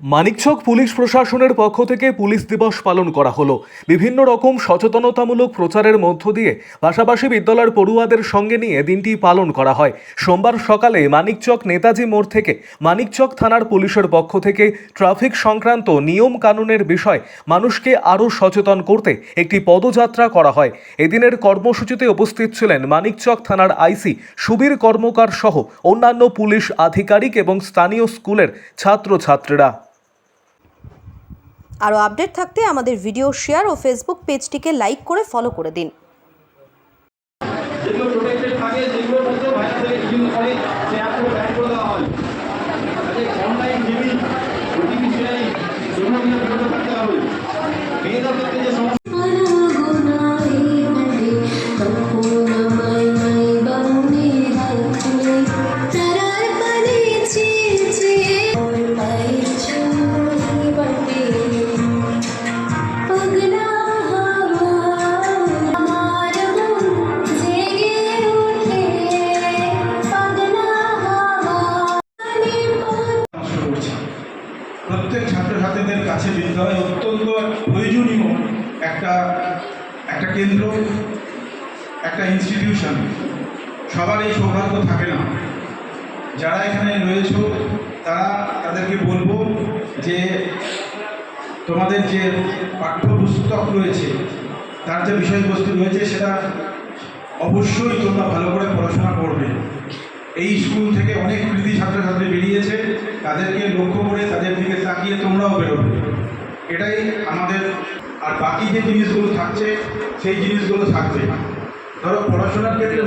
Manikchak police প্রশাসনের পক্ষ থেকে পুলিশ দিবস পালন করা হলো। বিভিন্ন রকম সচেতনতামূলক প্রচারের মধ্য দিয়ে পাশাপাশি বিদ্যালয়ের পড়ুয়াদের সঙ্গে নিয়ে দিনটি পালন করা হয়। সোমবার সকালে মানিকচক নেতাজি মোড় থেকে মানিকচক থানার পুলিশের পক্ষ থেকে ট্রাফিক সংক্রান্ত নিয়ম কানুনের বিষয় মানুষকে আরও সচেতন করতে একটি পদযাত্রা করা হয়। এদিনের কর্মসূচিতে উপস্থিত ছিলেন মানিকচক থানার আইসি সুবীর কর্মকার সহ অন্যান্য পুলিশ আধিকারিক এবং স্থানীয় স্কুলের ছাত্রছাত্রীরা। আরও আপডেট থাকতে আমাদের ভিডিও শেয়ার ও ফেসবুক পেজটিকে লাইক করে ফলো করে দিন। মেয়েদের ক্ষেত্রে যে যেগুলোর প্রত্যেক ছাত্রছাত্রীদের কাছে বিদ্যালয় অত্যন্ত প্রয়োজনীয়। একটা একটা কেন্দ্র, একটা ইনস্টিটিউশন সবার এই সৌভাগ্য থাকে না। যারা এখানে রয়েছে, তারা তাদেরকে বলব যে তোমাদের যে পাঠ্যপুস্তক রয়েছে, তার যে বিষয়বস্তু রয়েছে, সেটা অবশ্যই তোমরা ভালো করে পড়াশোনা করবে। এই স্কুল থেকে অনেক কৃতি ছাত্রছাত্রী বেরিয়েছে। তাদেরকে লক্ষ্য করে তাদের দিকে তাকিয়ে তোমরাও বেরোবে। এটাই আমাদের, আর বাকি যে জিনিসগুলো থাকছে, সেই জিনিসগুলো থাকবে। ধরো পড়াশোনার ক্ষেত্রে